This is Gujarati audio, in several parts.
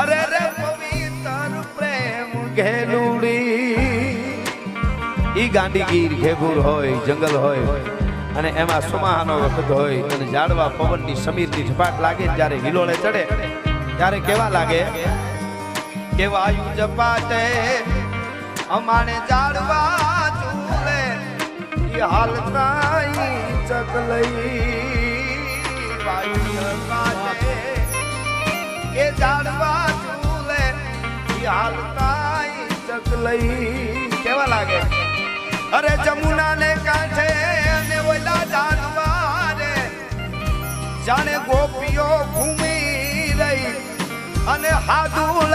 અરે રે પવિત્ર પ્રેમ ઘેલુડી. ઈ ગાંડીગીર ઘેઘુર હોય, જંગલ હોય, અને એમાં સુમાહાનો વખત હોય, અને ઝાડવા પવનની સમીરની ઝપાટ લાગે જ્યારે હિલોળે ચડે, ત્યારે કેવા લાગે? કે વાયુ ઝપાટે? અમાને ઝાડવા ઝૂલે, ઈ હાલતા ચકલઈ વાયુ ઝપાટે. એ ઝાડવા ચૂલે હાલતા ચકલઈ કેવા લાગે? અરે જમુના ને કાંઠે અને ઓલા જાનવા રે જાણે ગોપીઓ ઘૂમી રહી. અને હાદુલાની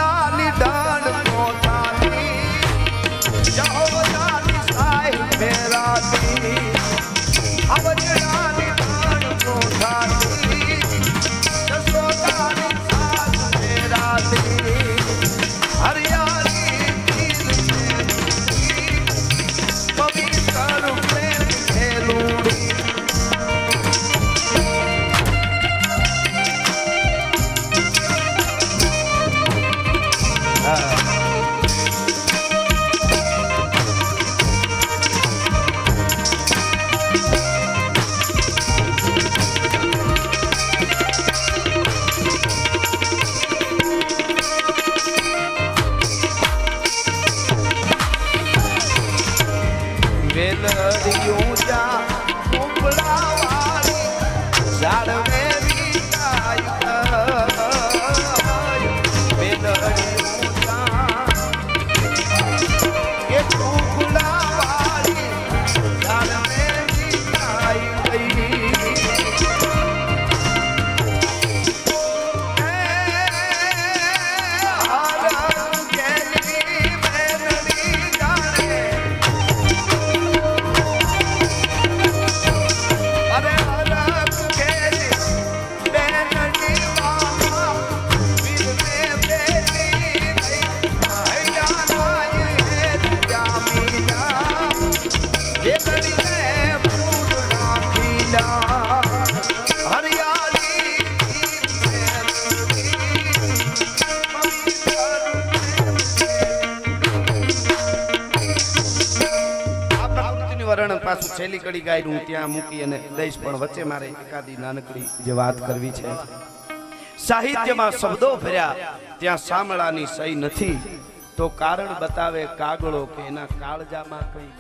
વેલડિયું જા ઉપડા પ્રકૃતિનું પાછું છેલ્લી કડી ગાય હું ત્યાં મૂકી અને દઈશ, પણ વચ્ચે મારે એકાદી નાનકડી જે વાત કરવી છે. સાહિત્યમાં શબ્દો ભર્યા, ત્યાં સામળાની સહી નથી. તો કારણ બતાવે કાગળો કે એના કાળજામાં કઈ